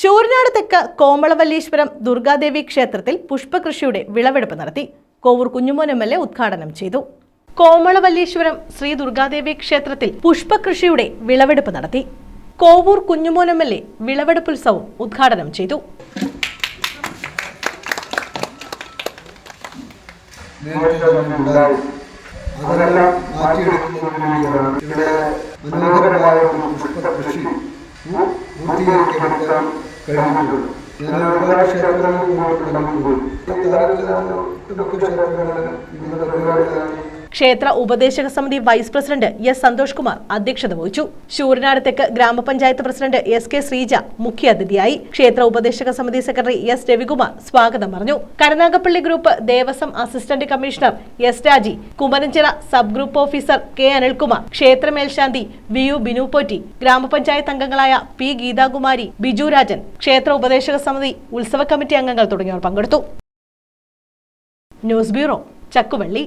ശൂരനാട് തെക്ക് കോമളവല്ലീശ്വരം ദുർഗാദേവി ക്ഷേത്രത്തിൽ പുഷ്പകൃഷിയുടെ വിളവെടുപ്പ് നടത്തി. Kovoor Kunjumon M L A ഉദ്ഘാടനം ചെയ്തു. കോമളവല്ലീശ്വരം ശ്രീ ദുർഗാദേവി ക്ഷേത്രത്തിൽ പുഷ്പകൃഷിയുടെ വിളവെടുപ്പ് നടത്തി. Kovoor Kunjumon M L A വിളവെടുപ്പുത്സവം ഉദ്ഘാടനം ചെയ്തു. മനോഹരമായ പൂ- പൂർത്തീകരിക്കപ്പെടുത്താൻ കഴിഞ്ഞിട്ടുള്ളത് ഞാൻ ഒരുപാട് ക്ഷേത്രങ്ങളിൽ പോയിട്ടുണ്ടെങ്കിൽ താരതമ്യേന ഒട്ടുമിക്ക വിവിധ പരിപാടികളായി ക്ഷേത്ര ഉപദേശക സമിതി vice president S Santhosh Kumar അധ്യക്ഷത വഹിച്ചു. ശൂരനാട് തെക്ക് ഗ്രാമപഞ്ചായത്ത് പ്രസിഡന്റ് എസ് കെ ശ്രീജ മുഖ്യാതിഥിയായി. ക്ഷേത്ര ഉപദേശക സമിതി സെക്രട്ടറി എസ് രവികുമാർ സ്വാഗതം പറഞ്ഞു. Karunagappally group Devaswom assistant commissioner S Raji. Kumaranchira sub group officer K Anilkumar. ക്ഷേത്ര മേൽശാന്തി വി യു ബിനുപോറ്റി ഗ്രാമപഞ്ചായത്ത് അംഗങ്ങളായ പി ഗീതാകുമാരി ബിജു രാജൻ. ക്ഷേത്ര ഉപദേശക സമിതി ഉത്സവ കമ്മിറ്റി അംഗങ്ങൾ തുടങ്ങിയവർ പങ്കെടുത്തു. News bureau Chakkuvally.